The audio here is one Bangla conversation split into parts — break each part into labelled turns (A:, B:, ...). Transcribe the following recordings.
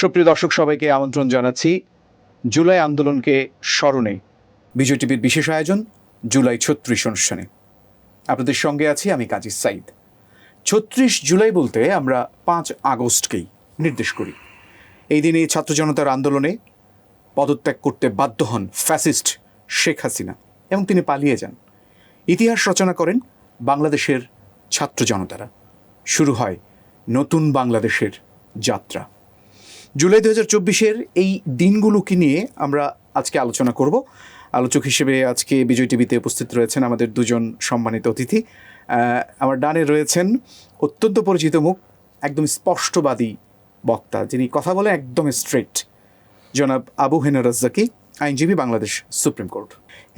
A: সুপ্রিয় দর্শক, সবাইকে আমন্ত্রণ জানাচ্ছি। জুলাই আন্দোলনকে স্মরণে বিজয় টিভির বিশেষ আয়োজন জুলাই ছত্রিশ অনুষ্ঠানে। আপনাদের সঙ্গে আছি আমি কাজী সাইদ। ছত্রিশ জুলাই বলতে আমরা পাঁচ আগস্টকেই নির্দেশ করি। এই দিনে ছাত্র জনতার আন্দোলনে পদত্যাগ করতে বাধ্য হন ফ্যাসিস্ট শেখ হাসিনা এবং তিনি পালিয়ে যান। ইতিহাস রচনা করেন বাংলাদেশের ছাত্র জনতারা। শুরু হয় নতুন বাংলাদেশের যাত্রা। জুলাই দু হাজার চব্বিশের এই দিনগুলোকে নিয়ে আমরা আজকে আলোচনা করব। আলোচক হিসেবে আজকে বিজয় টিভিতে উপস্থিত রয়েছেন আমাদের দুজন সম্মানিত অতিথি। আমার ডানে রয়েছেন অত্যন্ত পরিচিত মুখ, একদম স্পষ্টবাদী বক্তা, যিনি কথা বলে একদম স্ট্রেট জনাব আবু হেনা রাজ্জাকি, আইনজীবী বাংলাদেশ সুপ্রিম কোর্ট।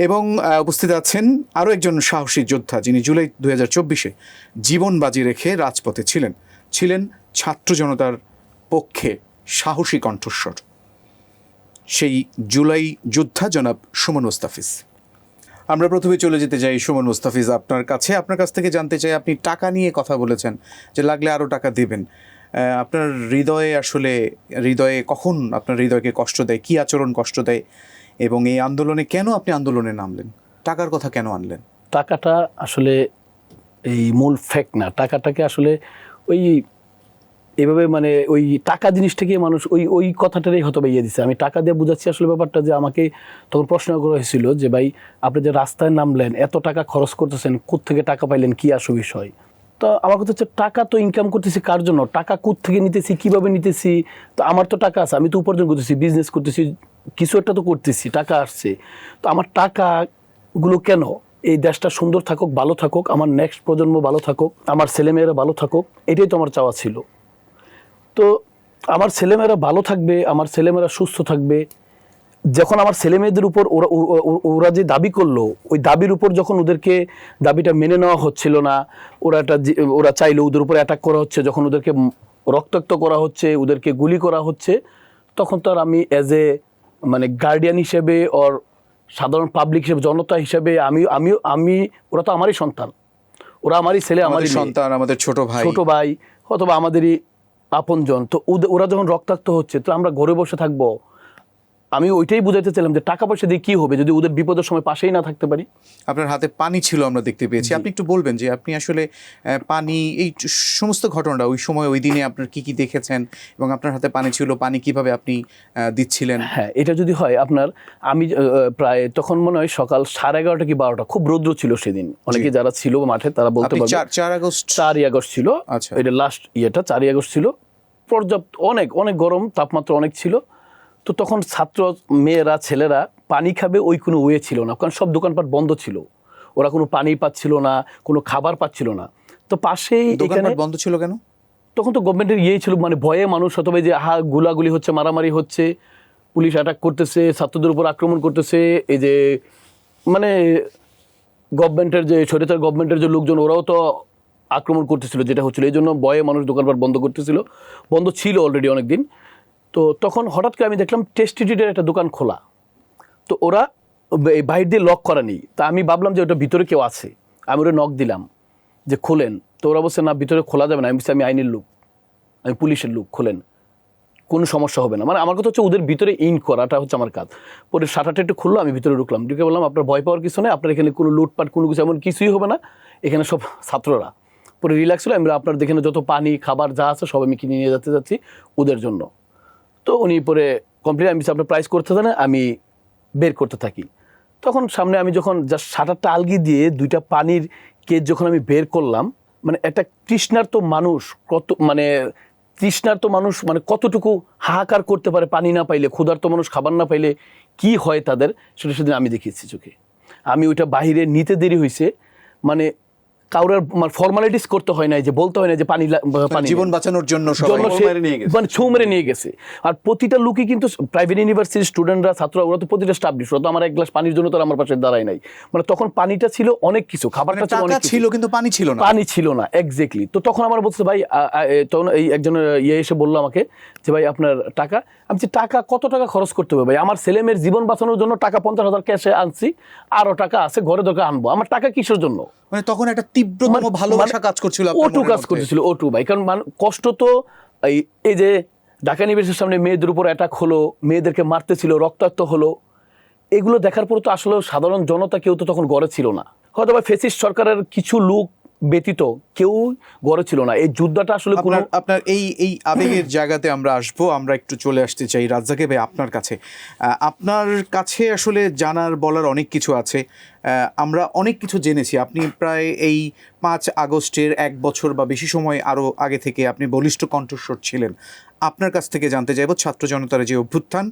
A: এবং উপস্থিত আছেন আরও একজন সাহসী যোদ্ধা, যিনি জুলাই দু হাজার চব্বিশে জীবন বাজি রেখে রাজপথে ছিলেন। ছিলেন ছাত্র জনতার পক্ষে সাহসী কণ্ঠস্বর। সেই জুলাই যোদ্ধা জনাব সুমন মুস্তাফিজ। আমরা প্রথমে চলে যেতে চাই সুমন মুস্তাফিজ আপনার কাছে। আপনার কাছ থেকে জানতে চাই আপনি টাকা নিয়ে কথা বলেছেন যে লাগলে আরও টাকা দেবেন। আপনার হৃদয়ে আসলে, হৃদয়ে কখন আপনার হৃদয়কে কষ্ট দেয়, কী আচরণ কষ্ট দেয় এবং এই আন্দোলনে কেন আপনি আন্দোলনে নামলেন? টাকার কথা কেন আনলেন?
B: টাকাটা আসলে এই মূল ফ্যাক্ট না। টাকাটাকে আসলে ওই এভাবে মানে ওই টাকা জিনিসটাকে মানুষ ওই ওই কথাটারই হয়তো ইয়ে দিচ্ছে আমি টাকা দিয়ে বুঝাচ্ছি আসলে ব্যাপারটা যে আমাকে তখন প্রশ্ন করা হয়েছিল যে, ভাই, আপনি যে রাস্তায় নামলেন, এত টাকা খরচ করতেছেন থেকে টাকা পাইলেন, কী আসু বিষয়? তো আমার কথা হচ্ছে, টাকা তো ইনকাম করতেছি কার জন্য? টাকা থেকে নিতেছি, কীভাবে নিতেছি? তো আমার তো টাকা আছে, আমি তো উপার্জন করতেছি বিজনেস করতেছি, কিছু একটা তো করতেছি, টাকা আসছে। তো আমার টাকাগুলো কেন? এই দেশটা সুন্দর থাকুক, ভালো থাকুক, আমার নেক্সট প্রজন্ম ভালো থাকুক, আমার ছেলেমেয়েরা ভালো থাকুক, এটাই তো আমার চাওয়া ছিল। তো আমার ছেলেমেয়েরা ভালো থাকবে আমার ছেলেমেয়েরা সুস্থ থাকবে। যখন আমার ছেলেমেয়েদের উপর ওরা ওরা যে দাবি করল ওই দাবির উপর যখন ওদেরকে দাবিটা মেনে নেওয়া হচ্ছিল না ওরা একটা যে- ওরা চাইলো ওদের উপর অ্যাটাক করা হচ্ছে যখন ওদেরকে রক্তাক্ত করা হচ্ছে ওদেরকে গুলি করা হচ্ছে তখন তো আর আমি অ্যাজ এ মানে গার্ডিয়ান হিসেবে ওর সাধারণ পাবলিক হিসেবে জনতা হিসেবে আমি আমি আমি ওরা তো আমারই সন্তান। ওরা আমারই ছেলে আমারই
A: সন্তান আমাদের ছোট ভাই।
B: ছোট ভাই অথবা আমাদেরই আপনজন তো ওরা যখন রক্তাক্ত হচ্ছে তো আমরা ঘরে বসে থাকব। আমি ওইটাই বুঝাইতে চাইলাম যে টাকা পয়সা দিয়ে কি হবে যদি ওদের বিপদের সময় পাশেই না থাকতে পারি।
A: আপনার হাতে পানি ছিল আমরা দেখতে পেয়েছি। আপনি একটু বলবেন যে আপনি আসলে পানি এই সমস্ত ঘটনাটা ওই সময় ওই দিনে আপনার কি কি দেখেছেন এবং আপনার হাতে পানি ছিল পানি কীভাবে আপনি দিচ্ছিলেন?
B: হ্যাঁ এটা যদি হয় আপনার আমি প্রায় তখন মনে হয় সকাল সাড়ে এগারোটা কি বারোটা খুব রৌদ্র ছিল সেদিন। অনেকে যারা ছিল মাঠে তারা বলতে পারবে
A: চার আগস্ট?
B: চারই আগস্ট ছিল।
A: আচ্ছা।
B: এটা লাস্ট ইয়েটা চারই আগস্ট ছিল। পর্যাপ্ত অনেক অনেক গরম তাপমাত্রা অনেক ছিল। তো তখন ছাত্র মেয়েরা ছেলেরা পানি খাবে ওই কোনো ওয়ে ছিল না কারণ সব দোকানপাট বন্ধ ছিল। ওরা কোনো পানি পাচ্ছিল না কোনো খাবার পাচ্ছিল না। তো পাশেই এখানে
A: বন্ধ ছিল কেন?
B: তখন তো গভর্নমেন্টের ইয়েই ছিল মানে ভয়ে মানুষ অথবা যে হা গুলাগুলি হচ্ছে মারামারি হচ্ছে পুলিশ অ্যাটাক করতেছে ছাত্রদের উপর আক্রমণ করতেছে এই যে মানে গভর্নমেন্টের যে সরিতার গভর্নমেন্টের যে লোকজন ওরাও তো আক্রমণ করতেছিল যেটা হচ্ছিল। এই জন্য ভয়ে মানুষ দোকানপাট বন্ধ করতেছিল। বন্ধ ছিল অলরেডি অনেক দিন তো তখন হঠাৎ করে আমি দেখলাম টেস্টিটিডের একটা দোকান খোলা। তো ওরা এই বাইর দিয়ে লক করা নেই। তা আমি ভাবলাম যে ওটা ভিতরে কেউ আছে। আমি ওরা নক দিলাম যে খোলেন। তো ওরা বলছে না ভিতরে খোলা যাবে না। আমি বলছি, আমি আইনের লোক। আমি পুলিশের লোক খোলেন। কোনো সমস্যা হবে না। মানে আমার কথা হচ্ছে ওদের ভিতরে ইন করাটা হচ্ছে আমার কাজ। পরে শাটারটা একটু খুললো আমি ভিতরে ঢুকলাম। ঢুকে বললাম আপনার ভয় পাওয়ার কিছু নেই। আপনার এখানে কোনো লুটপাট কোনো কিছু এমন কিছুই হবে না। এখানে সব ছাত্ররা। পরে রিল্যাক্স হলো আমি আপনার এখানে যত পানি খাবার যা আছে সব আমি কিনে নিয়ে যেতে যাচ্ছি ওদের জন্য। তো উনি পরে কমপ্লিট আমি আপনার প্রাইস করতে দেন আমি বের করতে থাকি। তখন সামনে আমি যখন জাস্ট শাটারটা আলগি দিয়ে দুইটা পানির কেজ যখন আমি বের করলাম মানে একটা তৃষ্ণার্ত মানুষ কত মানে তৃষ্ণার্ত মানুষ মানে কতটুকু হাহাকার করতে পারে পানি না পাইলে, ক্ষুধার্ত মানুষ খাবার না পাইলে কি হয় তাদের, সেটা সেদিন আমি দেখিয়েছি চোখে। আমি ওইটা বাহিরে নিতে দেরি হয়েছে মানে কাউরার ফর্মালিটিস করতে হয় না যে বলতে হয় না যে পানি পানি
A: জীবন বাঁচানোর জন্য।
B: মানে ছৌ মেরে নিয়ে গেছে। আর প্রতিটা লোকই কিন্তু প্রাইভেট ইউনিভার্সিটির স্টুডেন্টরা ছাত্ররা ওরা তো প্রতিটা স্টাবলিশ ওরা তো আমার এক গ্লাস পানির জন্য তো আমার পাশে দাঁড়ায় নাই। মানে তখন পানিটা ছিল অনেক কিছু
A: মানে
B: খাবারটা ছিল অনেক
A: ছিল কিন্তু পানি ছিল না।
B: পানি ছিল না এক্স্যাক্টলি তো তখন আমার বলছে ভাই তখন এই একজন ইয়ে এসে বলল আমাকে যে ভাই আপনার টাকা আমি বলছি, টাকা কত টাকা খরচ করতে হবে ভাই? আমার ছেলেমেয়ের জীবন বাঁচানোর জন্য টাকা পঞ্চাশ হাজার ক্যাশে আনছি আরও টাকা আছে ঘরে দরকার আনব। আমার টাকা কিসের জন্য?
A: মানে তখন একটা তীব্রতম
B: মানে-
A: ভালোবাসা
B: মানে
A: কাজ করছিল
B: ওটু কাজ
A: মধ্যে।
B: করতেছিল ওটু ভাই। কারণ মান- কষ্ট তো এই এই যে ঢাকা ইউনিভার্সিটির সামনে মেয়েদের উপর অ্যাটাক হলো মেয়েদেরকে মারতেছিল রক্তাক্ত হলো এগুলো দেখার পর তো আসলে সাধারণ জনতা কেউ তো তখন গড়ে ছিল না। হয়তো বা ফেসিস্ট সরকারের কিছু লোক ব্যতীত কেউ গড়ে ছিল না। এই যুদ্ধটা আসলে কোনো
A: আপনার আপনার এই এই আবেগের জায়গাতে আমরা আসব আমরা একটু চলে আসতে চাই রাজ্জাকে ভাই আপনার কাছে। আপনার কাছে আসলে জানার বলার অনেক কিছু আছে। আমরা অনেক কিছু জেনেছি। আপনি প্রায় এই পাঁচ আগস্টের এক বছর বা বেশি সময় আরও আগে থেকে আপনি বলিষ্ঠ কণ্ঠস্বর ছিলেন। আপনার কাছ থেকে জানতে চাইব ছাত্র জনতার যে অভ্যুত্থান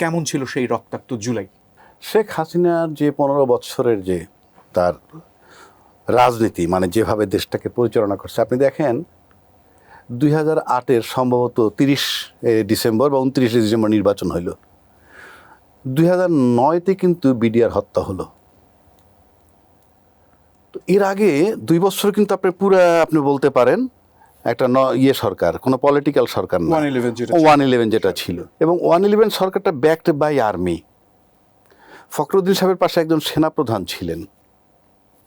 A: কেমন ছিল সেই রক্তাক্ত জুলাই?
C: শেখ হাসিনার যে পনেরো বছরের যে তার রাজনীতি মানে যেভাবে দেশটাকে পরিচালনা করছে। আপনি দেখেন দুই হাজার আটের সম্ভবত তিরিশ ডিসেম্বর বা উনত্রিশে ডিসেম্বর নির্বাচন হইল। দুই হাজার নয়তে কিন্তু বিডিআর হত্যা হলো। তো এর আগে দুই বছর কিন্তু আপনি পুরা আপনি বলতে পারেন একটা ন ইয়ে সরকার কোনো পলিটিক্যাল সরকার না।
A: 111 যেটা
C: ওয়ান ইলেভেন যেটা ছিল। এবং ওয়ান ইলেভেন সরকারটা ব্যাকড বাই আর্মি ফখরুদ্দিন সাহেবের পাশে একজন সেনাপ্রধান ছিলেন।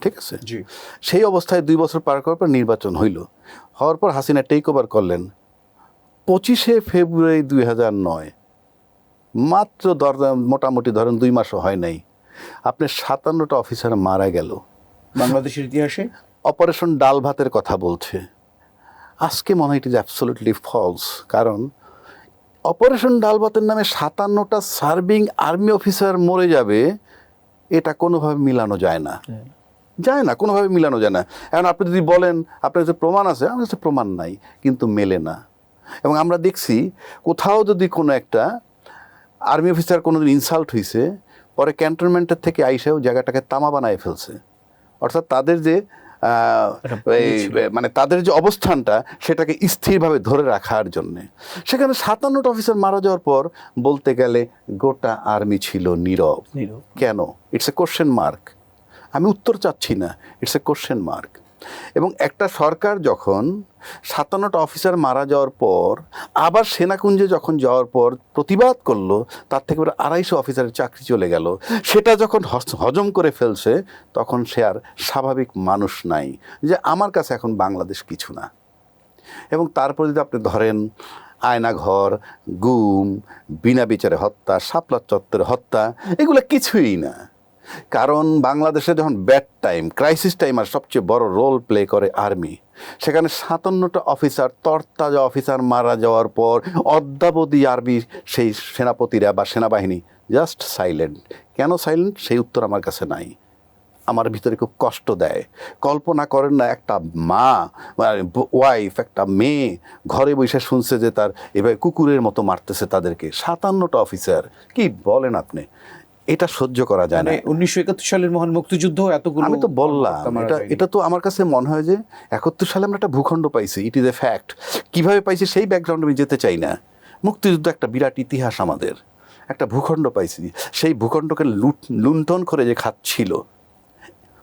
C: ঠিক আছে?
A: জি।
C: সেই অবস্থায় দুই বছর পার করার পর নির্বাচন হইল। হওয়ার পর হাসিনা টেক ওভার করলেন। পঁচিশে ফেব্রুয়ারি দুই হাজার নয় মাত্র দর মোটামুটি ধরেন দুই মাসও হয় নাই আপনার সাতান্নটা অফিসার মারা গেল।
A: বাংলাদেশের ইতিহাসে?
C: অপারেশন ডাল ভাতের কথা বলছে। আজকে মনে হয় ইট ইজ অ্যাবসোলুটলি ফলস কারণ অপারেশন ডাল ভাতের নামে সাতান্নটা সার্ভিং আর্মি অফিসার মরে যাবে এটা কোনোভাবে মিলানো যায় না। যায় না কোনোভাবে মিলানো যায় না। এখন আপনি যদি বলেন আপনার কাছে প্রমাণ আছে আমার কাছে প্রমাণ নাই কিন্তু মেলে না। এবং আমরা দেখছি কোথাও যদি কোনো একটা আর্মি অফিসার কোনো দিন ইনসাল্ট হয়েছে পরে ক্যান্টনমেন্টের থেকে আইসাও জায়গাটাকে তামা বানায় ফেলছে। অর্থাৎ তাদের যে মানে তাদের যে অবস্থানটা সেটাকে স্থিরভাবে ধরে রাখার জন্যে। সেখানে সাতান্নটা অফিসার মারা যাওয়ার পর বলতে গেলে গোটা আর্মি ছিল নীরব।
B: নীরব।
C: কেন? ইটস এ কোশ্চেন মার্ক আমি উত্তর চাচ্ছি না। ইটস এ কোশ্চেন মার্ক এবং একটা সরকার যখন সাতান্নটা অফিসার মারা যাওয়ার পর, আবার সেনাকুঞ্জে যখন যাওয়ার পর প্রতিবাদ করল, তার থেকে এবার আড়াইশো অফিসারের চাকরি চলে গেল। সেটা যখন হজম করে ফেলছে, তখন সে আর স্বাভাবিক মানুষ নাই যে আমার কাছে এখন বাংলাদেশ কিছু না। এবং তারপর যদি আপনি ধরেন, আয়নাঘর, গুম, বিনা বিচারে হত্যা, শাপলা চত্বরে হত্যা, এগুলো কিছুই না। কারণ বাংলাদেশে যখন ব্যাড টাইম, ক্রাইসিস টাইম আর সবচেয়ে বড় রোল প্লে করে আর্মি। সেখানে সাতান্নটা অফিসার, তরতাজা অফিসার মারা যাওয়ার পর অদ্যাবধি আর্মি সেই সেনাপতিরা বা সেনাবাহিনী জাস্ট সাইলেন্ট কেন সাইলেন্ট সেই উত্তর আমার কাছে নাই। আমার ভিতরে খুব কষ্ট দেয়। কল্পনা করেন না, একটা মা ওয়াইফ একটা মেয়ে ঘরে বসে শুনছে যে তার এভাবে কুকুরের মতো মারতেছে তাদেরকে। সাতান্নটা অফিসার, কি বলেন আপনি? এটা সহ্য করা যায় না।
A: মানে উনিশশো একাত্তর সালের মহান মুক্তিযুদ্ধ এতগুলো
C: আমি তো বললাম এটা এটা তো আমার কাছে মনে হয় যে একাত্তর সালে আমরা একটা ভূখণ্ড পাইছি ইট ইজ এ ফ্যাক্ট কীভাবে পাইছি সেই ব্যাকগ্রাউন্ডে আমি যেতে চাই না। মুক্তিযুদ্ধ একটা বিরাট ইতিহাস আমাদের। একটা ভূখণ্ড পাইছি। সেই ভূখণ্ডকে লুট লুণ্ঠন করে যে খাচ্ছিল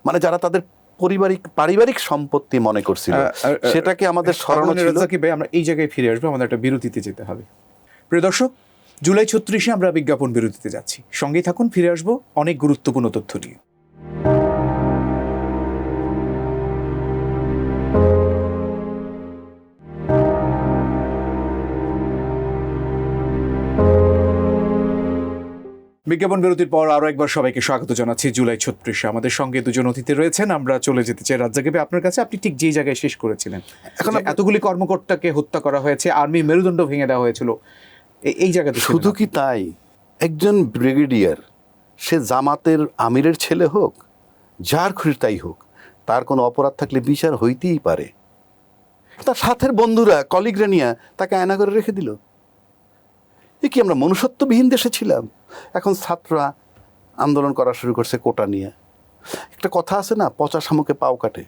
C: মানে যারা তাদের পারিবারিক পারিবারিক সম্পত্তি মনে করছিল সেটাকে আমাদের স্মরণ ছিল।
A: রাজ্জাকি ভাই আমরা এই জায়গায় ফিরে আসব আমাদের একটা বিরতিতে যেতে হবে। প্রিয় দর্শক জুলাই ছত্রিশে আমরা বিজ্ঞাপন বিরতিতে যাচ্ছি। সঙ্গেই থাকুন ফিরে আসব অনেক গুরুত্বপূর্ণ তথ্য নিয়ে। বিজ্ঞাপন বিরতির পর আরও একবার সবাইকে স্বাগত জানাচ্ছি জুলাই ছত্রিশে। আমাদের সঙ্গে দুজন অতিথি রয়েছেন আমরা চলে যেতে চাই রাজ্জাকে আপনার কাছে আপনি ঠিক যেই জায়গায় শেষ করেছিলেন?
C: এখন
A: এতগুলি কর্মকর্তাকে হত্যা করা হয়েছে আর্মি মেরুদণ্ড ভেঙে দেওয়া হয়েছিল। এই জায়গাতে
C: শুধু কি তাই? একজন ব্রিগেডিয়ার, সে জামাতের আমিরের ছেলে হোক, যার খুশি তাই হোক, তার কোনো অপরাধ থাকলে বিচার হইতেই পারে। তার সাথের বন্ধুরা, কলিগরা নিয়ে তাকে আয়না করে রেখে দিল। এ কি আমরা মনুষ্যত্ববিহীন দেশে ছিলাম? এখন ছাত্ররা আন্দোলন করা শুরু করছে কোটা নিয়ে। একটা কথা আছে না, পচা শামুকে পাও কাটে।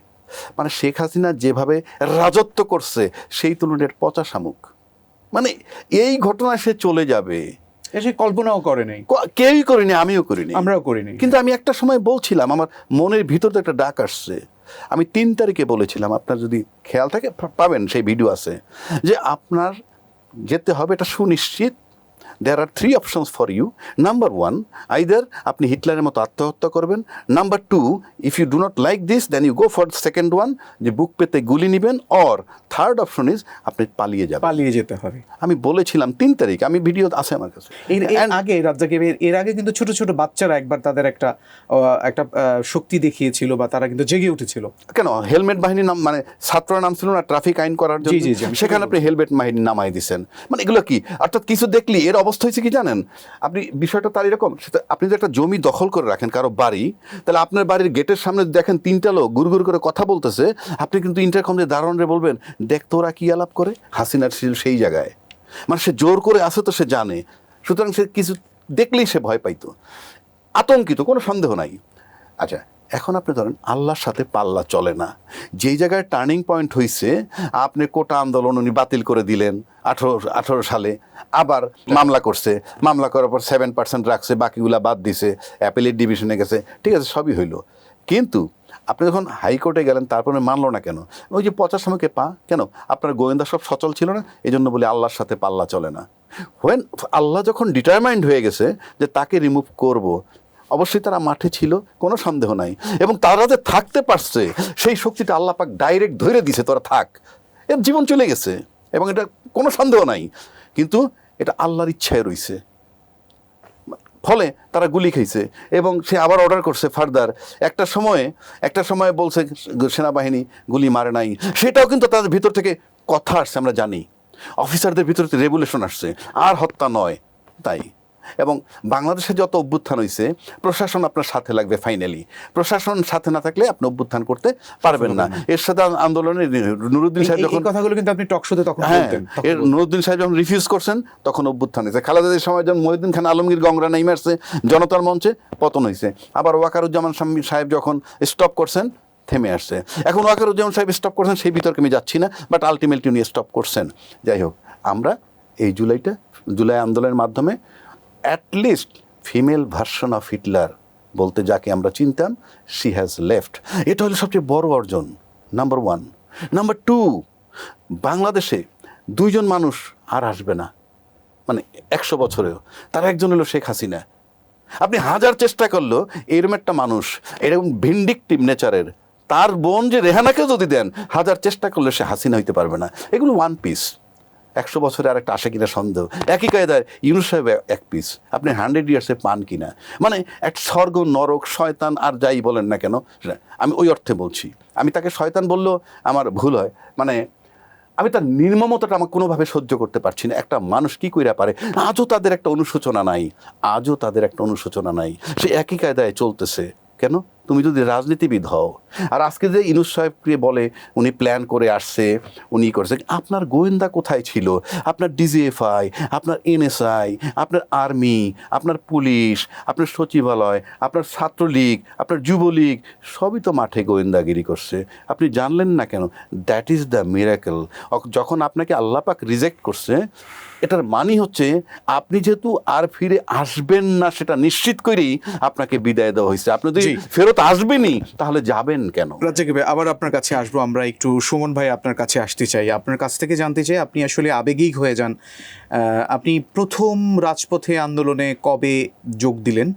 C: মানে শেখ হাসিনা যেভাবে রাজত্ব করছে, সেই তুলনায় পচা শামুক। মানে এই ঘটনা সে চলে যাবে।
A: সে কল্পনাও করে নাই
C: কেউই করিনি আমিও করিনি।
A: আমরাও করিনি।
C: কিন্তু আমি একটা সময় বলছিলাম আমার মনের ভিতর তো একটা ডাক আসছে। আমি তিন তারিখে বলেছিলাম আপনার যদি খেয়াল থাকে পাবেন সেই ভিডিও আছে। যে আপনার যেতে হবে এটা সুনিশ্চিত there are three options for you number one either আপনি হিটলারের মতো আত্মহত্যা করবেন। Number two if you do not like this then you go for second one যে বুক পেতে গুলি নেবেন। অর থার্ড অপশন ইজ আপনি পালিয়ে যাবেন।
A: পালিয়ে যেতে হবে।
C: আমি বলেছিলাম তিন তারিখ আমি ভিডিও আছে আমার কাছে।
A: এর আগে রাজ্জাকে এর- আগে কিন্তু ছোট ছোট বাচ্চারা একবার তাদের একটা একটা শক্তি দেখিয়েছিল বা তারা কিন্তু জেগে উঠেছিল।
C: কেন? হেলমেট বাহিনীর নাম মানে ছাত্ররা নাম ছিল না ট্রাফিক আইন করার জন্য? সেখানে আপনি হেলমেট বাহিনী নামাই দিচ্ছেন মানে এগুলো কি? অর্থাৎ কিছু দেখলি এর অবস্থা হয়েছে কি জানেন? আপনি বিষয়টা তার এরকম, সেটা আপনি যদি একটা জমি দখল করে রাখেন কারও বাড়ি, তাহলে আপনার বাড়ির গেটের সামনে দেখেন তিনটা লোক গুড় গুড় করে কথা বলতেছে, আপনি কিন্তু ইন্টারকম দিয়ে দারোয়ানরে বলবেন, দেখ তোরা কী আলাপ করে? হাসিনার সেই জায়গায়। মানে সে জোর করে আসে তো সে জানে। সুতরাং সে কিছু দেখলেই সে ভয় পাইতো। আতঙ্কিত, কোনো সন্দেহ নাই। আচ্ছা এখন আপনি ধরেন আল্লাহর সাথে পাল্লা চলে না। যেই জায়গায় টার্নিং পয়েন্ট হয়েছে আপনি কোটা আন্দোলন উনি বাতিল করে দিলেন আঠারো আঠারো সালে। আবার মামলা করছে, মামলা করার পর সেভেন পার্সেন্ট রাখছে, বাকিগুলা বাদ দিছে অ্যাপেলের ডিভিশনে গেছে, ঠিক আছে, সবই হইল। কিন্তু আপনি যখন হাইকোর্টে গেলেন, তারপরে মানলো না কেন? ওই যে পচার সময়কে পা, কেন? আপনার গোয়েন্দা সব সচল ছিল না এই জন্য বলি আল্লাহর সাথে পাল্লা চলে না। হোয়েন আল্লাহ যখন ডিটারমাইন্ড হয়ে গেছে যে তাকে রিমুভ করব অবশ্যই তারা মাঠে ছিল, কোনো সন্দেহ নাই। এবং তারা যে থাকতে পারছে, সেই শক্তিটা আল্লাহ পাক ডাইরেক্ট ধরে দিছে, তোরা থাক। এর জীবন চলে গেছে, এবং এটা কোনো সন্দেহ নাই। কিন্তু এটা আল্লাহর ইচ্ছায় রইছে। ফলে তারা গুলি খেয়েছে এবং সে আবার অর্ডার করছে ফার্দার। একটা সময়ে একটা সময়ে বলছে সেনাবাহিনী, গুলি মারে নাই। সেটাও কিন্তু তাদের ভিতর থেকে কথা আসছে, আমরা জানি। অফিসারদের ভিতর থেকে রেগুলেশন আসছে, আর হত্যা নয়, তাই। এবং বাংলাদেশে যত অভ্যুত্থান হয়েছে প্রশাসন আপনার সাথে লাগবে ফাইনালি প্রশাসন সাথে না থাকলে আপনি অভ্যুত্থান করতে পারবেন না। এর সাথে আন্দোলনে নুরুদ্দিন সাহেব যখন
A: কথাগুলো কিন্তু আপনি টক শোতে তখন
C: হ্যাঁ এর নুরুদ্দিন সাহেব যখন রিফিউজ করছেন তখন অভ্যুত্থান হয়েছে খালেদাদের সময় যখন মহিউদ্দিন খান আলমগীর গংরা নেমে আসছে জনতার মঞ্চে পতন হয়েছে আবার ওয়াকারুজ্জামান সাহেব যখন স্টপ করছেন থেমে আসছে। এখন ওয়াকারুজ্জামান সাহেব স্টপ করছেন সেই বিতর্কে আমি যাচ্ছি না বাট আলটিমেটলি উনি স্টপ করছেন। যাই হোক আমরা এই জুলাইটা জুলাই আন্দোলনের মাধ্যমে at least female version of Hitler বলতে যাকে আমরা চিনতাম শি হ্যাজ লেফট এটা হলো সবচেয়ে বড় অর্জন নাম্বার ওয়ান নাম্বার টু বাংলাদেশে দুইজন মানুষ আর আসবে না মানে একশো বছরেও। তার একজন হলো শেখ হাসিনা। আপনি হাজার চেষ্টা করলেও এরকম একটা মানুষ, এরকম ভিন্ডিকটিভ নেচারের তার বোন যে রেহানাকেও যদি দেন, হাজার চেষ্টা করলে সে হাসিনা হইতে পারবে না। এগুলো ওয়ান পিস একশো বছরে আর একটা আসে কিনা সন্দেহ। একই কায়দায় ইউনুস সাহেব এক পিস আপনি হান্ড্রেড ইয়ার্সে পান কিনা? মানে এক স্বর্গ, নরক, শয়তান, আর যাই বলেন না কেন আমি ওই অর্থে বলছি। আমি তাকে শয়তান বললেও আমার ভুল হয়। মানে আমি তার নির্মমতাটা আমার কোনোভাবে সহ্য করতে পারছি না। একটা মানুষ কী কইরা পারে? আজও তাদের একটা অনুশোচনা নাই। আজও তাদের একটা অনুশোচনা নাই। সে একই কায়দায় চলতেছে। কেন? তুমি যদি রাজনীতিবিদ হও আর আজকে যে ইনুস সাহেবকে বলে উনি প্ল্যান করে আসছে উনি করছে আপনার গোয়েন্দা কোথায় ছিল? আপনার ডিজিএফআই আপনার এনএসআই আপনার আর্মি আপনার পুলিশ আপনার সচিবালয় আপনার ছাত্রলীগ আপনার যুবলীগ সবই তো মাঠে গোয়েন্দাগিরি করছে। আপনি জানলেন না কেন? দ্যাট ইজ দ্য মিরাকেল যখন আপনাকে আল্লাপাক রিজেক্ট করছে এটার মানি হচ্ছে আপনি যেহেতু আর ফিরে আসবেন না সেটা নিশ্চিত করেই আপনাকে বিদায় দেওয়া হয়েছে। আপনি যদি
A: জি।
C: ফেরত আসবেনই। তাহলে যাবেন কেন?
A: রাজ্জাক ভাই আবার আপনার কাছে আসব। আমরা একটু সুমন ভাই আপনার কাছে আসতে চাই। আপনার কাছ থেকে জানতে চাই আপনি আসলে আবেগিক হয়ে যান। আপনি প্রথম রাজপথে আন্দোলনে কবে যোগ দিলেন?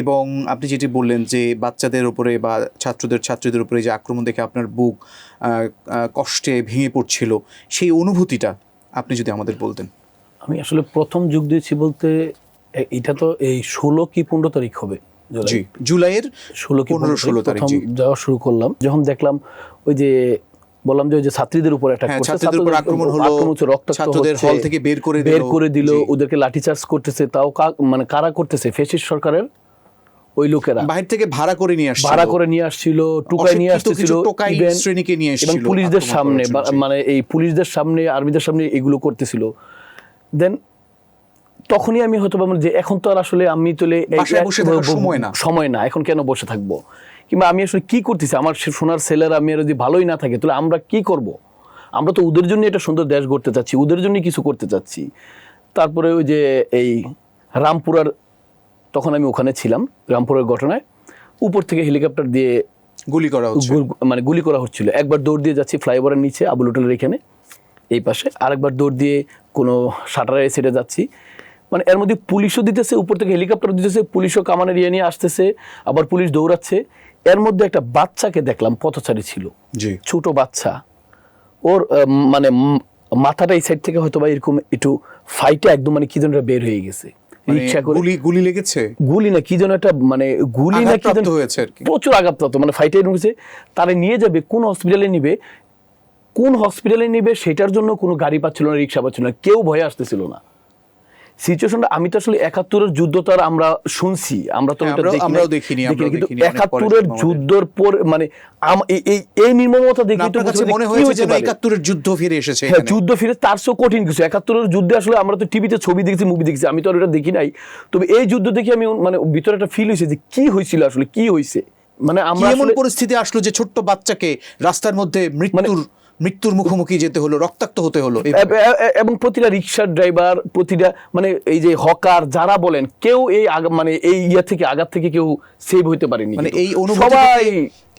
A: এবং আপনি যেটি বললেন যে বাচ্চাদের উপরে বা ছাত্রদের ছাত্রীদের উপরে যে আক্রমণ দেখে আপনার বুক কষ্টে ভেঙে পড়ছিল সেই অনুভূতিটা আপনি যদি আমাদের বলতেন।
B: আমি আসলে প্রথম যোগ দিয়েছি বলতে এটা তো এই ষোলো কি পনেরো তারিখ হবে।
A: জি। জুলাইয়ের
B: ষোলো কি
A: পনেরো ষোলো তারিখ
B: যাওয়া শুরু করলাম। যখন দেখলাম ওই যে বললাম যে ওই যে ছাত্রীদের উপর একটা
A: হ্যাঁ, ছাত্রীদের উপর আক্রমণ হলো, ছাত্রদের হল থেকে বের করে
B: বের
A: দিল।
B: করে দিল। ওদেরকে লাঠিচার্জ করতেছে তাও মানে কারা করতেছে? ফেসিস্ট সরকারের ওই লোকেরা।
A: বাহির থেকে ভাড়া করে নিয়ে আসছিল।
B: ভাড়া করে নিয়ে আসছিল টুকাই নিয়ে আসতেছিল
A: টোকাই শ্রেণীকে নিয়ে
B: এবং পুলিশদের সামনে মানে এই পুলিশদের সামনে আর্মিদের সামনে এগুলো করতেছিল। দেন তখনই আমি হয়তো যে এখন তো আর আসলে আমি ব-
A: সময় না।
B: সময় না এখন কেন বসে থাকব? কিংবা আমি আসলে কি করতেছি? আমার সোনার সেলার আমি আর যদি ভালোই না থাকে তাহলে আমরা কি করব? আমরা তো ওদের জন্য একটা সুন্দর দেশ গড়তে চাচ্ছি ওদের জন্য কিছু করতে চাচ্ছি। তারপরে ওই যে এই রামপুরার তখন আমি ওখানে ছিলাম রামপুরের ঘটনায়। উপর থেকে হেলিকপ্টার দিয়ে
A: গুলি করা হচ্ছে।
B: মানে গুলি করা হচ্ছিল। একবার দৌড় দিয়ে যাচ্ছি ফ্লাইওভারের নিচে আবুল হোটেলের এখানে এই পাশে। আরেকবার দৌড় দিয়ে কোনো শাটারের সাইডে যাচ্ছি। মানে এর মধ্যে পুলিশও দিতেছে উপর থেকে হেলিকপ্টার দিতেছে পুলিশও কামানের ইয়ে নিয়ে আসতেছে আবার পুলিশ দৌড়াচ্ছে। এর মধ্যে একটা বাচ্চাকে দেখলাম পথচারী ছিল। ছোট বাচ্চা। ওর মানে মাথাটা এই সাইড থেকে হয়তো বা এরকম একটু ফাইটে একদম মানে কি একটা বের হয়ে গেছে।
A: মানে
B: রিক্সা করে
A: গুলি গুলি লেগেছে?
B: গুলি না কি যেন একটা মানে গুলি না কি যেন
A: হয়েছে আর কি।
B: প্রচুর আঘাতপ্রাপ্ত মানে ফাইটে ঢুকেছে। তারা নিয়ে যাবে কোন হসপিটালে নিবে? কোন হসপিটালে নিবে? সেটার জন্য কোনো গাড়ি পাচ্ছিল না রিক্সা পাচ্ছিল না কেউ ভয়ে আসতেছিল না। সিচুয়েশনটা আমি তো আসলে একাত্তরের যুদ্ধ তো আর আমরা শুনছি। আমরা তো
A: হ্যাঁ, আমরাও- দেখিনি,
B: কিন্তু একাত্তরের যুদ্ধর পর মানে এই- নির্মমতা দেখি তো
A: মনে হয়েছে একাত্তরের যুদ্ধ ফিরে এসেছে
B: হ্যাঁ যুদ্ধ ফিরে তার কঠিন কিছু। একাত্তরের যুদ্ধে আসলে আমরা তো টিভিতে ছবি দেখেছি মুভি দেখেছি আমি তো আর এটা দেখি নাই। তবে এই যুদ্ধ দেখে আমি মানে ভিতরে একটা ফিল হয়েছে যে কি হয়েছিল আসলে কি হয়েছে? মানে আমরা
A: এমন পরিস্থিতি আসলো যে ছোট্ট বাচ্চাকে রাস্তার মধ্যে মৃত্যুর মৃত্যুর মুখোমুখি যেতে হলো রক্তাক্ত হতে হলো।
B: এবং প্রতিটা রিক্সার ড্রাইভার প্রতিটা মানে এই যে হকার যারা বলেন কেউ এই মানে এই ইয়া থেকে আঘাত থেকে কেউ সেভ হইতে পারেনি
A: মানে এই
B: সবাই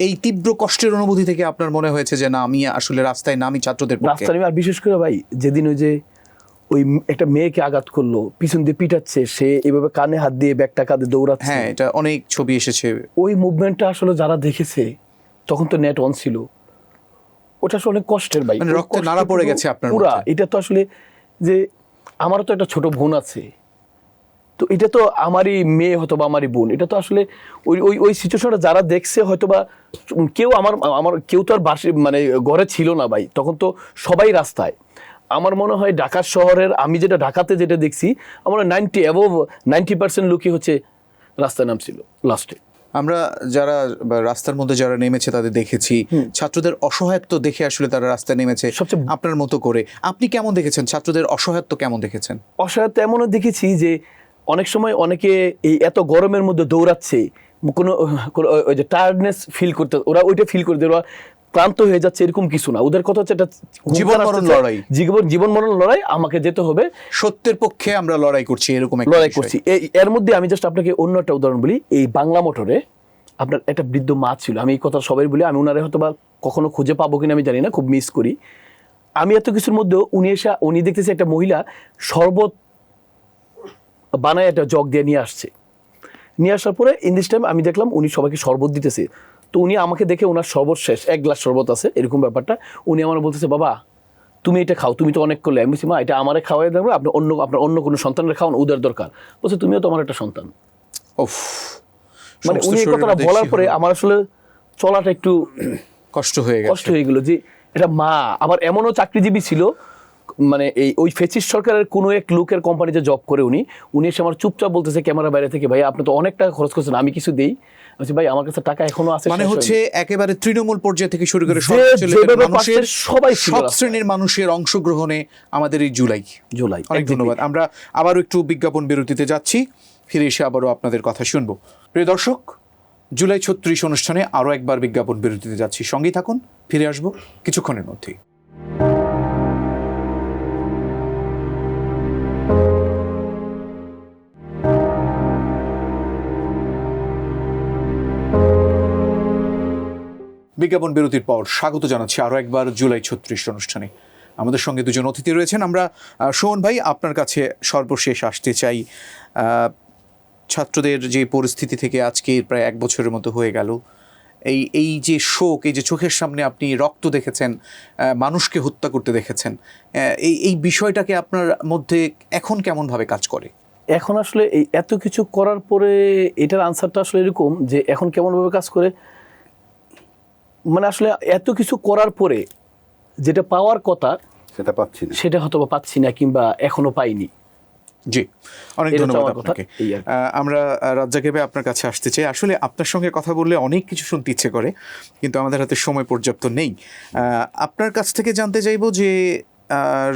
A: এই তীব্র কষ্টের অনুভূতি থেকে আপনার মনে হয়েছে যে না আমি আসলে রাস্তায় নামি ছাত্রদের পক্ষে।
B: রাস্তা আর বিশেষ করে ভাই যেদিন ওই যে ওই একটা মেয়েকে আঘাত করল পিছন দিয়ে পিটাচ্ছে সে এভাবে কানে হাত দিয়ে ব্যাগটা কাঁধে দৌড়াচ্ছে।
A: হ্যাঁ এটা অনেক ছবি এসেছে।
B: ওই মুভমেন্টটা আসলে যারা দেখেছে তখন তো নেট অন ছিল। ওটা আসলে অনেক কষ্টের ভাই।
A: মানে রক্তে নাড়া পড়ে গেছে আপনার
B: পুরা এটা তো আসলে যে আমারও তো একটা ছোট বোন আছে। তো এটা তো আমারই মেয়ে হয়তো বা আমারই বোন। এটা তো আসলে ওই ওই ওই সিচুয়েশনটা যারা দেখছে হয়তো বা কেউ আমার আমার কেউ তো আর বাসে মানে ঘরে ছিল না ভাই। তখন তো সবাই রাস্তায়। আমার মনে হয় ঢাকা শহরের আমি যেটা ঢাকাতে যেটা দেখছি আমার নাইনটি অ্যাবভ নাইনটি পার্সেন্ট লোকই হচ্ছে রাস্তায় নামছিল লাস্টে
A: আমরা যারা রাস্তার মধ্যে যারা নেমেছে তাদের দেখেছি। ছাত্রদের অসহায়ত্ব দেখে আসলে তারা রাস্তায় নেমেছে
B: সবচেয়ে-
A: আপনার মতো করে। আপনি কেমন দেখেছেন? ছাত্রদের অসহায়ত্ব কেমন দেখেছেন?
B: অসহায়ত্ব এমনও দেখেছি যে অনেক সময় অনেকে এই এত গরমের মধ্যে দৌড়াচ্ছে কোনো ওই যে টায়ার্ডনেস ফিল করতে ওরা ওইটা ফিল করতে ওরা ক্লান্ত হয়ে যাচ্ছে এরকম কিছু না। ওদের কথা হচ্ছে একটা
A: জীবন মরণ লড়াই।
B: জীবন জীবন মরণ লড়াই আমাকে যেতে হবে।
A: সত্যের পক্ষে আমরা লড়াই করছি এরকম
B: লড়াই করছি। এর মধ্যে আমি জাস্ট আপনাকে অন্য একটা উদাহরণ বলি। এই বাংলা মোটরে আপনার একটা বৃদ্ধ মা ছিল। আমি এই কথা সবাই বলি আমি ওনারে হয়তো বা কখনো খুঁজে পাবো কিনা আমি জানি না খুব মিস করি। আমি এত কিছুর মধ্যে উনি এসে উনি দেখতেছি একটা মহিলা শরবত বানায় একটা জগ দিয়ে নিয়ে আসছে। নিয়ে আসার পরে ইন দিস টাইম আমি দেখলাম উনি সবাইকে শরবত দিতেছে। তো উনি আমাকে দেখে ওনার শরবত শেষ এক গ্লাস শরবত আছে এরকম ব্যাপারটা। উনি আমার বলতেছে বাবা তুমি এটা খাও তুমি তো অনেক করলে। আমি বলছি মা এটা আমারে খাওয়াই দেবো আপনি অন্য আপনার অন্য কোনো সন্তানের খাওয়ান ওদের দরকার। বলছে তুমিও তো আমার একটা সন্তান।
A: ওফ
B: মানে উনি এই কথাটা বলার পরে আমার আসলে চলাটা একটু
A: কষ্ট হয়ে
B: কষ্ট হয়ে গেল যে এটা মা আবার এমনও চাকরিজীবী ছিল মানে এই ওই ফেসিস সরকারের কোনো এক লোকের কোম্পানিতে জব করে উনি উনি এসে আমার চুপচাপ বলতেছে ক্যামেরা বাইরে থেকে ভাই আপনি তো অনেক টাকা খরচ করছেন আমি কিছু দেই। বলছি, ভাই আমার কাছে টাকা এখনও আছে
A: মানে হচ্ছে একেবারে তৃণমূল পর্যায় থেকে শুরু করে মানুষের
B: সবাই
A: সব শ্রেণির মানুষের অংশগ্রহণে আমাদের এই জুলাই।
B: জুলাই
A: অনেক ধন্যবাদ। আমরা আবারও একটু বিজ্ঞাপন বিরতিতে যাচ্ছি। ফিরে এসে আবারও আপনাদের কথা শুনব। প্রিয় দর্শক জুলাই ছত্রিশ অনুষ্ঠানে আরও একবার বিজ্ঞাপন বিরতিতে যাচ্ছি। সঙ্গেই থাকুন ফিরে আসব কিছুক্ষণের মধ্যেই। বিজ্ঞাপন বিরতির পর স্বাগত জানাচ্ছি আরও একবার জুলাই ছত্রিশ অনুষ্ঠানে। আমাদের সঙ্গে দুজন অতিথি রয়েছেন। আমরা সোহন ভাই, আপনার কাছে সর্বশেষ আসতে চাই। ছাত্রদের যে পরিস্থিতি থেকে আজকে প্রায় এক বছরের মতো হয়ে গেল, এই এই যে শোক, এই যে চোখের সামনে আপনি রক্ত দেখেছেন মানুষকে হত্যা করতে দেখেছেন এই এই বিষয়টাকে আপনার মধ্যে এখন কেমনভাবে কাজ করে?
B: এখন আসলে এই এত কিছু করার পরে এটার আনসারটা আসলে এরকম যে এখন কেমনভাবে কাজ করে মানে আসলে এত কিছু করার পরে যেটা পাওয়ার কথা
C: সেটা পাচ্ছি না।
B: সেটা হয়তো বা পাচ্ছি না কিংবা এখনও পাইনি।
A: জি অনেক ধন্যবাদ আপনাকে। আমরা রাজ্জাকে ভাই আপনার কাছে আসতে চাই। আসলে আপনার সঙ্গে কথা বললে অনেক কিছু শুনতে ইচ্ছে করে কিন্তু আমাদের হাতে সময় পর্যাপ্ত নেই। আহ, আপনার কাছ থেকে জানতে চাইব যে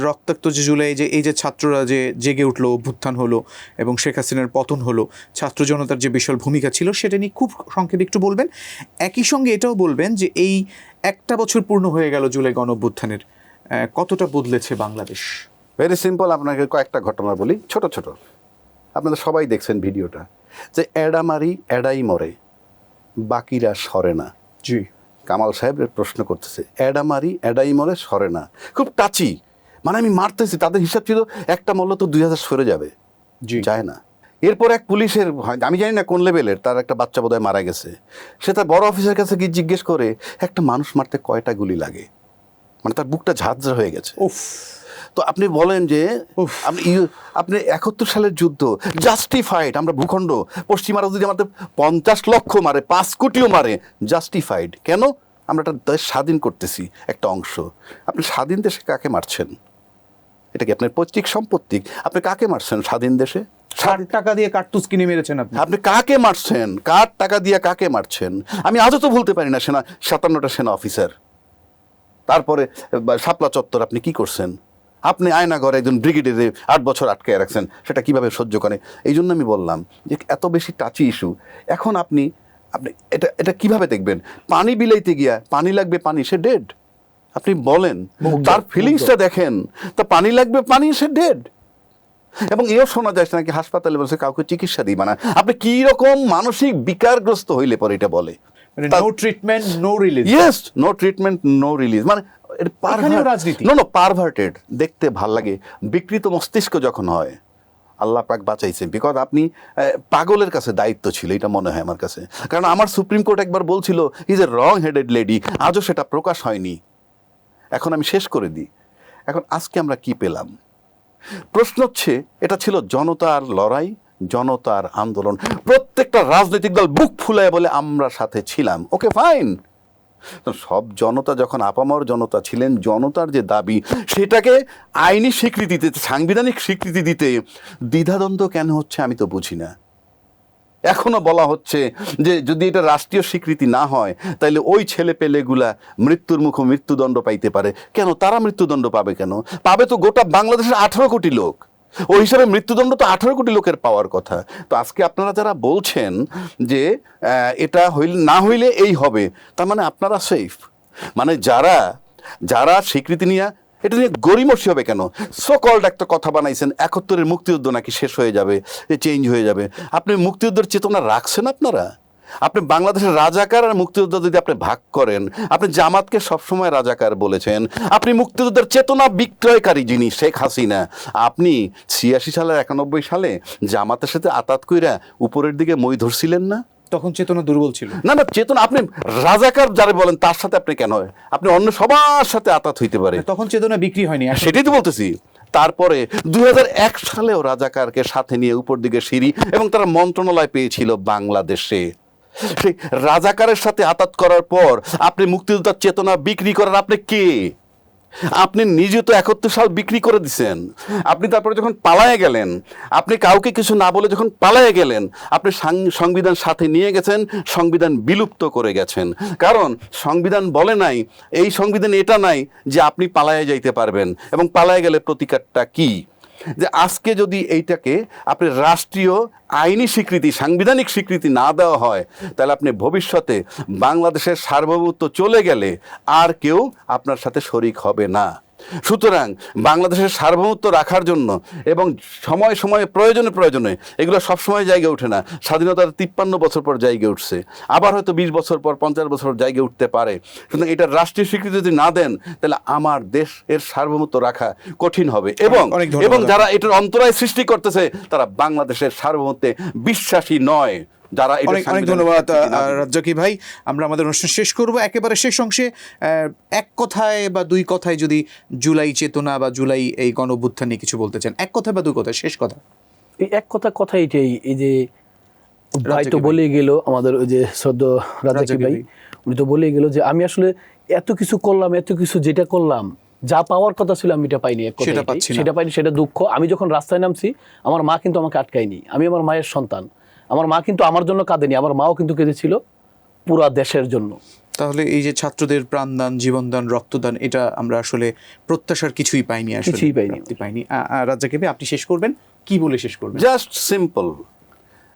A: রক্তাক্ত যে জুলাই যে এই যে ছাত্ররা যে জেগে উঠল অভ্যুত্থান হলো এবং শেখ হাসিনার পতন হলো ছাত্র জনতার যে বিশাল ভূমিকা ছিল সেটা নিয়ে খুব সংক্ষেপে একটু বলবেন। একই সঙ্গে এটাও বলবেন যে এই একটা বছর পূর্ণ হয়ে গেল জুলাই গণ অভ্যুত্থানের। কতটা বদলেছে বাংলাদেশ?
C: ভেরি সিম্পল আপনাকে কয়েকটা ঘটনা বলি। ছোট ছোট। আপনারা সবাই দেখছেন ভিডিওটা। যে এডা মারি এডাই মরে। বাকিরা সরে না।
A: জি।
C: কামাল সাহেবের প্রশ্ন করতেছে অ্যাডা মারি এডাই মরে সরে না। খুব টাচি মানে আমি মারতেছি তাদের হিসাব ছিল একটা মল্ল তো দুই হাজার সরে যাবে।
A: জি।
C: যায় না। এরপর এক পুলিশের হয়- আমি জানি না কোন লেভেলের তার একটা বাচ্চা বোধহয় মারা গেছে। সে তার বড় অফিসের কাছে গিয়ে জিজ্ঞেস করে একটা মানুষ মারতে কয়টা গুলি লাগে? মানে তার বুকটা ঝাঁঝরা হয়ে গেছে।
A: উফ।
C: তো আপনি বলেন যে আপনি আপনি একাত্তর সালের যুদ্ধ জাস্টিফাইড আমরা ভূখণ্ড পশ্চিমারা যদি আমাদের পঞ্চাশ লক্ষ মারে পাঁচ কোটিও মারে জাস্টিফাইড কেন? আমরা একটা দেশ স্বাধীন করতেছি একটা অংশ। আপনি স্বাধীন দেশে কাকে মারছেন? এটা কি আপনার পৈতৃক সম্পত্তি? আপনি কাকে মারছেন স্বাধীন দেশে?
A: ষাট টাকা দিয়ে কার্তুস কিনে মেরেছেন আপনি।
C: আপনি কাকে মারছেন? কার টাকা দিয়ে কাকে মারছেন? আমি আজও তো ভুলতে পারি না সেনা সাতান্নটা সেনা অফিসার। তারপরে শাপলা চত্বর আপনি কি করছেন? আপনি আয়নাঘরে একজন ব্রিগেডিয়ারে আট বছর আটকে রাখছেন সেটা কীভাবে সহ্য করে? এই জন্য আমি বললাম যে এত বেশি টাচি ইস্যু এখন আপনি আপনি এটা এটা কীভাবে দেখবেন? পানি বিলাইতে গিয়া পানি লাগবে পানি সে ডেড আপনি বলেন তার ফিলিংসটা দেখেন তা পানি লাগবে পানি সে ডেড এবং এও শোনা যায় নাকি হাসপাতালে বলছে কাউকে চিকিৎসা দিবা না। আপনি কি রকম মানসিক বিকারগ্রস্ত হইলে পরে এটা বলে?
A: No treatment no release
C: yes no treatment no release মানে
A: রাজনীতি।
C: নো নো পারভার্টেড দেখতে ভালো লাগে। বিকৃত মস্তিষ্ক যখন হয় আল্লাহ পাক বাঁচাইছে বিকজ আপনি পাগলের কাছে দায়িত্ব ছিল এটা মনে হয় আমার কাছে। কারণ আমার সুপ্রিম কোর্ট একবার বলছিল is a wrong headed lady আজও সেটা প্রকাশ হয়নি। এখন আমি শেষ করে দিই। এখন আজকে আমরা কি পেলাম? প্রশ্ন হচ্ছে এটা ছিল জনতার লড়াই জনতার আন্দোলন। প্রত্যেকটা রাজনৈতিক দল বুক ফুলায় বলে আমরা সাথে ছিলাম। ওকে ফাইন সব জনতা যখন আপামর জনতা ছিলেন, জনতার যে দাবি, সেটাকে আইনি স্বীকৃতি দিতে, সাংবিধানিক স্বীকৃতি দিতে দ্বিধাদ্বন্দ্ব কেন হচ্ছে আমি তো বুঝি না। এখনও বলা হচ্ছে যে যদি এটা রাষ্ট্রীয় স্বীকৃতি না হয় তাহলে ওই ছেলে পেলেগুলা মৃত্যুর মুখে মৃত্যুদণ্ড পাইতে পারে। কেন? তারা মৃত্যুদণ্ড পাবে কেন? পাবে তো গোটা বাংলাদেশের আঠারো কোটি লোক। ওই হিসাবে মৃত্যুদণ্ড তো আঠারো কোটি লোকের পাওয়ার কথা। তো আজকে আপনারা যারা বলছেন যে এটা হইল, না হইলে এই হবে, তার মানে আপনারা সেফ মানে যারা যারা স্বীকৃতি নিয়ে, এটা নিয়ে গরিমসি হবে কেন? সো কল্ড একটা কথা বানাইছেন, একাত্তরের মুক্তিযুদ্ধ নাকি শেষ হয়ে যাবে চেঞ্জ হয়ে যাবে। আপনি মুক্তিযুদ্ধের চেতনা রাখছেন আপনারা? আপনি বাংলাদেশের রাজাকার আর মুক্তিযুদ্ধ যদি আপনি ভাগ করেন আপনি জামাতকে সবসময় রাজাকার বলেছেন। আপনি মুক্তিযোদ্ধার চেতনা বিক্রয়কারী যিনি শেখ হাসিনা আপনি ছিয়াশি সালের একানব্বই সালে জামাতের সাথে আতাত কইরা উপরের দিকে মই ধরছিলেন না?
A: তখন চেতনা দুর্বল ছিল।
C: না না চেতনা আপনি রাজাকার যারা বলেন তার সাথে আপনি কেন? হয় আপনি অন্য সবার সাথে আতাত হইতে পারে
A: তখন চেতনা বিক্রি হয়নি এখন
C: সেটাই তো বলতেছি। তারপরে দুই হাজার এক সালেও রাজাকারকে সাথে নিয়ে উপর দিকে সিঁড়ি এবং তারা মন্ত্রণালয় পেয়েছিল বাংলাদেশে। সেই রাজাকারের সাথে আতাত করার পর আপনি মুক্তিযোদ্ধার চেতনা বিক্রি করার আপনি কে? আপনি নিজে তো একাত্তর সাল বিক্রি করে দিছেন। আপনি তারপরে যখন পালায় গেলেন, আপনি কাউকে কিছু না বলে যখন পালায়ে গেলেন, আপনি সংবিধান সাথে নিয়ে গেছেন, সংবিধান বিলুপ্ত করে গেছেন। কারণ সংবিধান বলে নাই, এই সংবিধান এটা নাই যে আপনি পালায়ে যাইতে পারবেন। এবং পালায়ে গেলে প্রতিকারটা কি? যে আজকে যদি এইটাকে আপনি রাষ্ট্রীয় আইনি স্বীকৃতি, সাংবিধানিক স্বীকৃতি না দেওয়া হয়, তাহলে আপনি ভবিষ্যতে বাংলাদেশের সার্বভৌমত্ব চলে গেলে আর কেউ আপনার সাথে শরিক হবে না। সুতরাং বাংলাদেশের সার্বভৌমত্ব রাখার জন্য এবং সময় সময়ে প্রয়োজনে প্রয়োজনে এগুলো সবসময় জায়গায় ওঠে না। স্বাধীনতার তিপ্পান্ন বছর পর জায়গায় উঠছে। আবার হয়তো বিশ বছর পর পঞ্চাশ বছর জায়গায় উঠতে পারে। সুতরাং এটা রাষ্ট্রীয় স্বীকৃতি যদি না দেন তাহলে আমার দেশ এর সার্বভৌমত্ব রাখা কঠিন হবে। এবং এবং যারা এটার অন্তরায় সৃষ্টি করতেছে তারা বাংলাদেশের সার্বভৌমত্বে বিশ্বাসী নয়। যারা
A: অনেক অনেক ধন্যবাদ। রাজ্জাকি ভাই? আমরা আমাদের অনুষ্ঠান শেষ করব। একেবারে শেষ অংশে এক কথায় বা দুই কথায় যদি জুলাই চেতনা বা জুলাই এই গণ নিয়ে কিছু বলতে চান এক কথায় বা দুই কথায় শেষ কথা।
B: এই এক কথা কথা এটাই এই যে ভাই তো বলেই গেল আমাদের ওই যে সদ্য রাজাকি
A: রাজাকি
B: ভাই
A: ভাই।
B: উনি তো বলেই গেল যে আমি আসলে এত কিছু করলাম এত কিছু যেটা করলাম যা পাওয়ার কথা ছিল আমি এটা পাইনি
A: সেটা পাচ্ছি
B: সেটা পাইনি সেটা দুঃখ। আমি যখন রাস্তায় নামছি আমার মা কিন্তু আমাকে আটকায়নি। আমি আমার মায়ের সন্তান। আমার মা কিন্তু আমার জন্য কাঁদেনি আমার মাও কিন্তু কেঁদেছিল পুরা দেশের জন্য।
A: তাহলে এই যে ছাত্রদের প্রাণদান জীবনদান রক্তদান এটা আমরা আসলে প্রত্যাশার কিছুই পাইনি আসলে।
B: কিছুই পাইনি।
A: পাইনি। আ, আপনি শেষ করবেন? কি বলে শেষ করবেন?
C: জাস্ট সিম্পল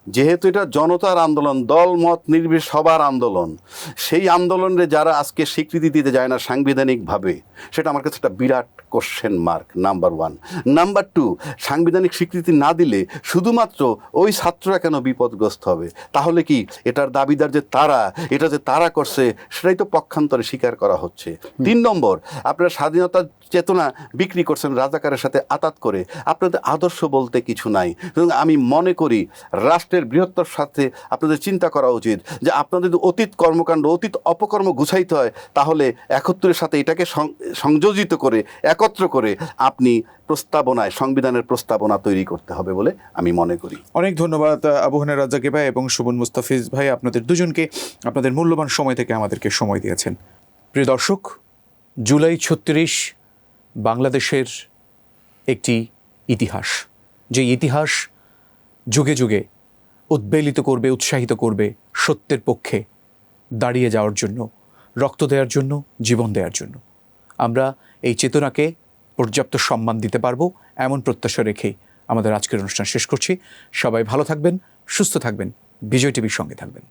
C: যেহেতু এটা জনতার আন্দোলন দল মত নির্বিশ সবার আন্দোলন সেই আন্দোলনে যারা আজকে স্বীকৃতি দিতে যায় না সাংবিধানিকভাবে সেটা আমার কাছে একটা বিরাট question mark number one number two সাংবিধানিক স্বীকৃতি না দিলে শুধুমাত্র ওই ছাত্ররা কেন বিপদগ্রস্ত হবে? তাহলে কি এটার দাবিদার যে তারা এটা যে তারা করছে সেটাই তো পক্ষান্তরে স্বীকার করা হচ্ছে। তিন নম্বর আপনারা স্বাধীনতার চেতনা বিক্রি করছেন রাজাকারের সাথে আতাত করে। আপনাদের আদর্শ বলতে কিছু নাই। আমি মনে করি রাষ্ট্রের বৃহত্তর সাথে আপনাদের চিন্তা করা উচিত যে আপনাদের যদি অতীত কর্মকাণ্ড অতীত অপকর্ম গুছাইতে হয় তাহলে একত্রের সাথে এটাকে সংযোজিত করে একত্র করে আপনি প্রস্তাবনায়, সংবিধানের প্রস্তাবনা তৈরি করতে হবে বলে আমি মনে করি।
A: অনেক ধন্যবাদ, আবু হানিফ রাজ্জাকি ভাই এবং সুবন মুস্তাফিজ ভাই, আপনাদের দুজনকে। আপনাদের মূল্যবান সময় থেকে আমাদেরকে সময় দিয়েছেন। প্রিয় দর্শক, জুলাই ছত্রিশ বাংলাদেশের একটি ইতিহাস। যে ইতিহাস যুগে যুগে উদ্বেলিত করবে, উৎসাহিত করবে সত্যের পক্ষে দাঁড়িয়ে যাওয়ার জন্য, রক্ত দেওয়ার জন্য, জীবন দেওয়ার জন্য। আমরা এই চেতনাকে পর্যাপ্ত সম্মান দিতে পারব, এমন প্রত্যাশা রেখে আমাদের আজকের অনুষ্ঠান শেষ করছি। সবাই ভালো থাকবেন, সুস্থ থাকবেন, বিজয় টিভির সঙ্গে থাকবেন।